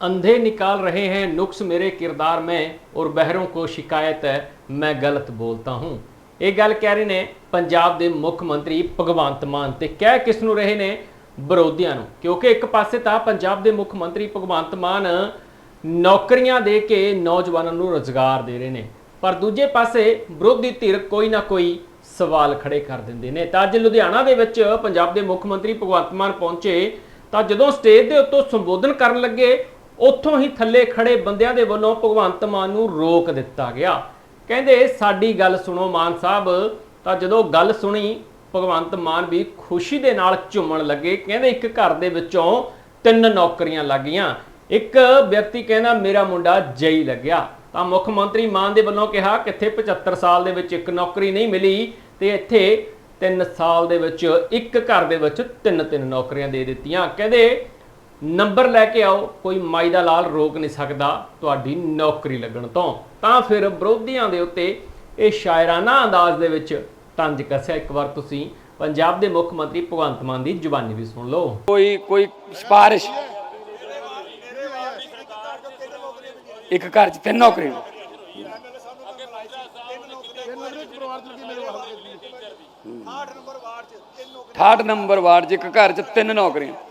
अंधे निकाल रहे हैं नुक्स मेरे किरदार में और बहरों को शिकायत है मैं गलत बोलता हूँ ਇਹ ਗੱਲ ਕਹਿ ਰਹੇ ਨੇ ਪੰਜਾਬ ਦੇ ਮੁੱਖ ਮੰਤਰੀ ਭਗਵੰਤ ਮਾਨ ਤੇ ਕਹਿ ਕਿਸ ਨੂੰ ਰਹੇ ਨੇ ਵਿਰੋਧੀਆਂ ਨੂੰ ਕਿਉਂਕਿ ਇੱਕ ਪਾਸੇ ਤਾਂ ਪੰਜਾਬ ਦੇ ਮੁੱਖ ਮੰਤਰੀ ਭਗਵੰਤ ਮਾਨ ਨੌਕਰੀਆਂ ਦੇ ਕੇ ਨੌਜਵਾਨਾਂ ਨੂੰ ਰੋਜ਼ਗਾਰ ਦੇ ਰਹੇ ਨੇ ਪਰ ਦੂਜੇ ਪਾਸੇ ਵਿਰੋਧੀ ਧਿਰ ਕੋਈ ਨਾ ਕੋਈ ਸਵਾਲ ਖੜੇ ਕਰ ਦਿੰਦੇ ਨੇ ਤਾਂ ਅੱਜ ਲੁਧਿਆਣਾ ਦੇ ਵਿੱਚ ਪੰਜਾਬ ਦੇ ਮੁੱਖ ਮੰਤਰੀ ਭਗਵੰਤ ਮਾਨ ਪਹੁੰਚੇ ਤਾਂ ਜਦੋਂ ਸਟੇਜ ਦੇ ਉੱਤੋਂ ਸੰਬੋਧਨ ਕਰਨ ਲੱਗੇ ਉੱਥੋਂ ਹੀ ਥੱਲੇ ਖੜੇ ਬੰਦਿਆਂ ਦੇ ਵੱਲੋਂ ਭਗਵੰਤ ਮਾਨ ਨੂੰ ਰੋਕ ਦਿੱਤਾ ਗਿਆ। ਕਹਿੰਦੇ, ਸਾਡੀ ਗੱਲ ਸੁਣੋ ਮਾਨ ਸਾਹਿਬ। ਤਾਂ ਜਦੋਂ ਗੱਲ ਸੁਣੀ, ਭਗਵੰਤ ਮਾਨ ਵੀ ਖੁਸ਼ੀ ਦੇ ਨਾਲ ਝੁੰਮਣ ਲੱਗੇ। ਕਹਿੰਦੇ, ਇੱਕ ਘਰ ਦੇ ਵਿੱਚੋਂ ਤਿੰਨ ਨੌਕਰੀਆਂ ਲੱਗੀਆਂ। ਇੱਕ ਵਿਅਕਤੀ ਕਹਿੰਦਾ, ਮੇਰਾ ਮੁੰਡਾ ਜਈ ਲੱਗਿਆ। ਤਾਂ ਮੁੱਖ ਮੰਤਰੀ ਮਾਨ ਦੇ ਵੱਲੋਂ ਕਿਹਾ, ਕਿੱਥੇ 75 ਸਾਲ ਦੇ ਵਿੱਚ ਇੱਕ ਨੌਕਰੀ ਨਹੀਂ ਮਿਲੀ ਤੇ ਇੱਥੇ 3 ਸਾਲ ਦੇ ਵਿੱਚ, ਇੱਕ ਘਰ ਦੇ ਵਿੱਚ ਤਿੰਨ ਤਿੰਨ ਨੌਕਰੀਆਂ ਦੇ ਦਿੱਤੀਆਂ। ਕਹਿੰਦੇ ਨੰਬਰ ਲੈ ਕੇ ਆਓ ਕੋਈ ਮਾਈ ਦਾ ਲਾਲ ਰੋਕ ਨਹੀਂ ਸਕਦਾ ਤੁਹਾਡੀ ਨੌਕਰੀ ਲੱਗਣ ਤੋਂ। ਤਾਂ ਫਿਰ ਵਿਰੋਧੀਆਂ ਦੇ ਉੱਤੇ ਇਹ ਸ਼ਾਇਰਾਨਾ ਅੰਦਾਜ਼ ਦੇ ਵਿੱਚ ਤੰਜ ਕੱਸਿਆ। ਇੱਕ ਵਾਰ ਤੁਸੀਂ ਪੰਜਾਬ ਦੇ ਮੁੱਖ ਮੰਤਰੀ ਭਗਵੰਤ ਮਾਨ ਦੀ ਜ਼ੁਬਾਨੀ ਵੀ ਸੁਣ ਲਓ। ਕੋਈ ਕੋਈ ਸਿਫਾਰਿਸ਼? ਇੱਕ ਘਰ 'ਚ ਤਿੰਨ ਨੌਕਰੀ 68 ਨੰਬਰ ਵਾਰਡ 'ਚ ਇੱਕ ਘਰ 'ਚ ਤਿੰਨ ਨੌਕਰੀਆਂ।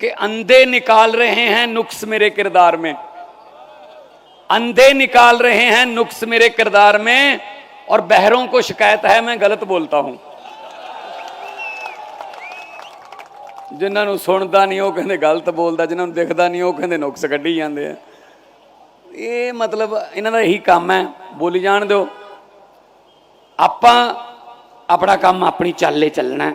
कि अंधे निकाल रहे हैं नुक्स मेरे किरदार में अंधे निकाल रहे हैं नुक्स मेरे किरदार में और बहरों को शिकायत है मैं गलत बोलता हूं ਜਿਨ੍ਹਾਂ ਨੂੰ ਸੁਣਦਾ ਨਹੀਂ ਉਹ ਕਹਿੰਦੇ ਗਲਤ ਬੋਲਦਾ ਜਿਨ੍ਹਾਂ ਨੂੰ ਦਿਖਦਾ ਨਹੀਂ ਉਹ ਕਹਿੰਦੇ ਨੁਕਸ ਕੱਢੀ ਜਾਂਦੇ ਆ ਇਹ ਮਤਲਬ ਇਹਨਾਂ ਦਾ ਇਹੀ ਕੰਮ ਹੈ ਬੋਲੀ ਜਾਣ ਦਿਓ ਆਪਾਂ ਆਪਣਾ ਕੰਮ ਆਪਣੀ ਚਾਲੇ ਚੱਲਣਾ ਹੈ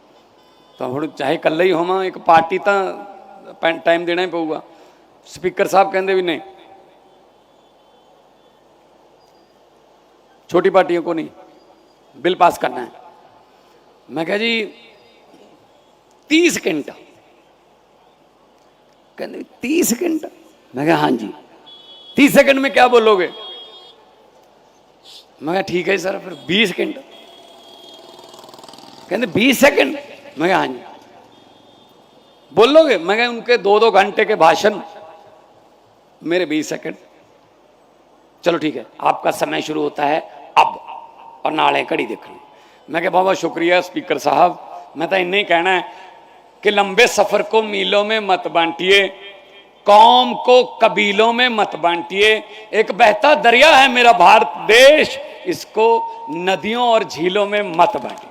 ਤਾਂ ਹੁਣ ਚਾਹੇ ਇਕੱਲਾ ਹੀ ਹੋਵਾਂ ਇੱਕ ਪਾਰਟੀ ਤਾਂ ਟਾਈਮ ਦੇਣਾ ਹੀ ਪਊਗਾ ਸਪੀਕਰ ਸਾਹਿਬ ਕਹਿੰਦੇ ਵੀ ਨਹੀਂ छोटी पार्टियों को नहीं बिल पास करना है मैं कहा जी तीस सेकंड कहते तीस सेकंड मैं कहा हाँ जी तीस सेकंड में क्या बोलोगे मैं कहा ठीक है सर फिर बीस सेकंड कहते बीस सेकंड मैं कहा हाँ जी। बोलोगे? मैं उनके दो दो घंटे के भाषण मेरे बीस सेकंड। चलो ठीक है, आपका समय शुरू होता है अब, और नाले घड़ी देखनी। मैं क्या बहुत शुक्रिया स्पीकर साहब। मैं तो इन्ना ही कहना है कि लंबे सफ़र को मीलों में मत बांटिए, कौम को कबीलों में मत बांटिए। एक बहता दरिया है मेरा भारत देश, इसको नदियों और झीलों में मत बांटिए।